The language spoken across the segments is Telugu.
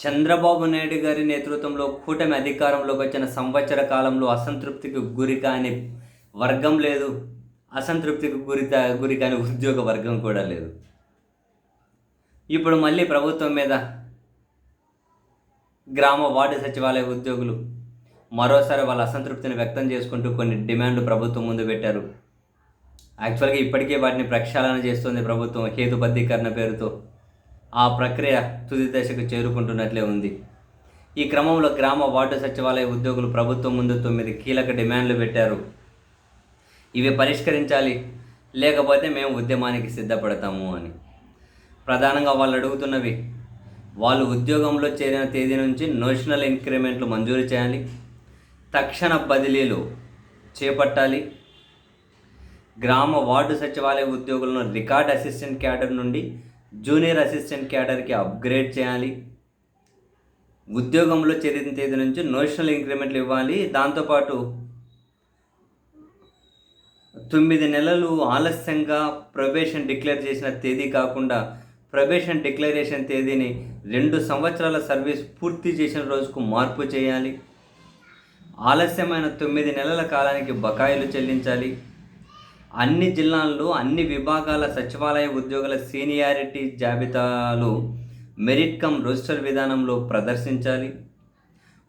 చంద్రబాబు నాయుడు గారి నేతృత్వంలో కూటమి అధికారంలోకి వచ్చిన సంవత్సర కాలంలో అసంతృప్తికి గురి కాని వర్గం లేదు. అసంతృప్తికి గురి గురి కాని ఉద్యోగ వర్గం కూడా లేదు. ఇప్పుడు మళ్ళీ ప్రభుత్వం మీద గ్రామ వార్డు సచివాలయ ఉద్యోగులు మరోసారి వాళ్ళ అసంతృప్తిని వ్యక్తం చేసుకుంటూ కొన్ని డిమాండ్లు ప్రభుత్వం ముందు పెట్టారు. యాక్చువల్గా ఇప్పటికే వాటిని ప్రక్షాళన చేస్తుంది ప్రభుత్వం హేతుబద్ధీకరణ పేరుతో. ఆ ప్రక్రియ తుది దశకు చేరుకుంటున్నట్లే ఉంది. ఈ క్రమంలో గ్రామ వార్డు సచివాలయ ఉద్యోగులు ప్రభుత్వం ముందు తొమ్మిది కీలక డిమాండ్లు పెట్టారు. ఇవి పరిష్కరించాలి లేకపోతే మేము ఉద్యమానికి సిద్ధపడతాము అని. ప్రధానంగా వాళ్ళు అడుగుతున్నవి వాళ్ళు ఉద్యోగంలో చేరిన తేదీ నుంచి నోషనల్ ఇంక్రిమెంట్లు మంజూరు చేయాలి తక్షణ బదిలీలు చేపట్టాలి. గ్రామ వార్డు సచివాలయ ఉద్యోగులను రికార్డ్ అసిస్టెంట్ క్యాడర్ నుండి జూనియర్ అసిస్టెంట్ క్యాడర్కి అప్గ్రేడ్ చేయాలి. ఉద్యోగంలో చేరిన తేదీ నుంచి నోషనల్ ఇంక్రిమెంట్లు ఇవ్వాలి. దాంతోపాటు తొమ్మిది నెలలు ఆలస్యంగా ప్రొబేషన్ డిక్లేర్ చేసిన తేదీ కాకుండా ప్రొబేషన్ డిక్లరేషన్ తేదీని రెండు సంవత్సరాల సర్వీస్ పూర్తి చేసిన రోజుకు మార్పు చేయాలి. ఆలస్యమైన తొమ్మిది నెలల కాలానికి బకాయిలు చెల్లించాలి. అన్ని జిల్లాల్లో అన్ని విభాగాల సచివాలయ ఉద్యోగుల సీనియారిటీ జాబితాలు మెరిట్ కమ్ రోస్టర్ విధానంలో ప్రదర్శించాలి.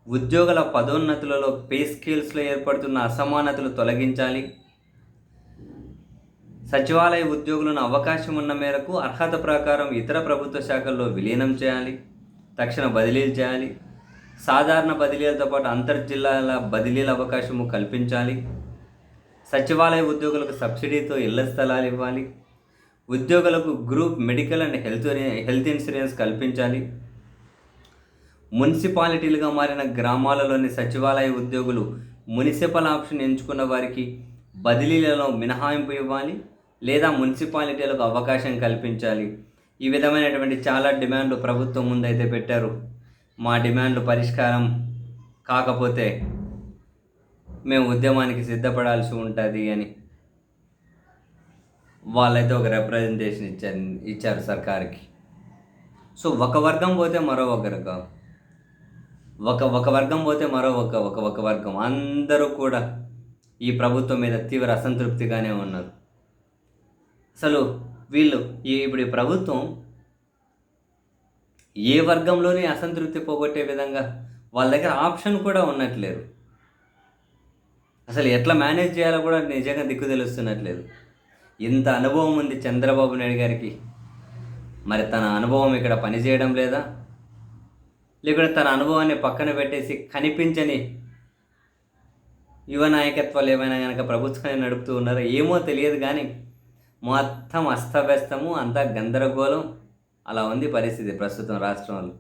ఉద్యోగుల పదోన్నతులలో పే స్కేల్స్లో ఏర్పడుతున్న అసమానతలు తొలగించాలి. సచివాలయ ఉద్యోగులను అవకాశం ఉన్న మేరకు అర్హత ప్రకారం ఇతర ప్రభుత్వ శాఖల్లో విలీనం చేయాలి. తక్షణ బదిలీలు చేయాలి. సాధారణ బదిలీలతో పాటు అంతర్జిల్లాల బదిలీల అవకాశము కల్పించాలి. సచివాలయ ఉద్యోగులకు సబ్సిడీతో ఇళ్ళ స్థలాలు ఇవ్వాలి. ఉద్యోగులకు group medical and health health insurance కల్పించాలి. మున్సిపాలిటీలుగా మారిన గ్రామాలలోని సచివాలయ ఉద్యోగులు మున్సిపల్ ఆప్షన్ ఎంచుకున్న వారికి బదిలీలలో మినహాయింపు ఇవ్వాలి లేదా మున్సిపాలిటీలకు అవకాశం కల్పించాలి. ఈ విధమైనటువంటి చాలా డిమాండ్లు ప్రభుత్వం ముందైతే పెట్టారు. మా డిమాండ్లు పరిష్కారం కాకపోతే మేము ఉద్యమానికి సిద్ధపడాల్సి ఉంటుంది అని వాళ్ళైతే ఒక రిప్రజెంటేషన్ ఇచ్చారు ఇచ్చారు సర్కార్కి. సో ఒక వర్గం పోతే మరో ఒకరుగా ఒక ఒక వర్గం పోతే మరో ఒక ఒక ఒక వర్గం. అందరూ కూడా ఈ ప్రభుత్వం మీద తీవ్ర అసంతృప్తిగానే ఉన్నారు. అసలు వీళ్ళు ఈ ఇప్పుడు ఈ ప్రభుత్వం ఏ వర్గంలోని అసంతృప్తి పోగొట్టే విధంగా వాళ్ళ దగ్గర ఆప్షన్ కూడా ఉన్నట్లేదు. అసలు ఎట్లా మేనేజ్ చేయాలో కూడా నిజంగా దిక్కు తెలుస్తున్నట్లేదు. ఇంత అనుభవం ఉంది చంద్రబాబు నాయుడు గారికి. మరి తన అనుభవం ఇక్కడ పనిచేయడం లేదా? లేకుంటే తన అనుభవాన్ని పక్కన పెట్టేసి కనిపించని యువ నాయకత్వాలు ఏమైనా కనుక ప్రభుత్వాన్ని నడుపుతూ ఉన్నారో ఏమో తెలియదు కానీ మొత్తం అస్తవ్యస్తము అంతా గందరగోళం అలా ఉంది పరిస్థితి ప్రస్తుతం రాష్ట్రంలో.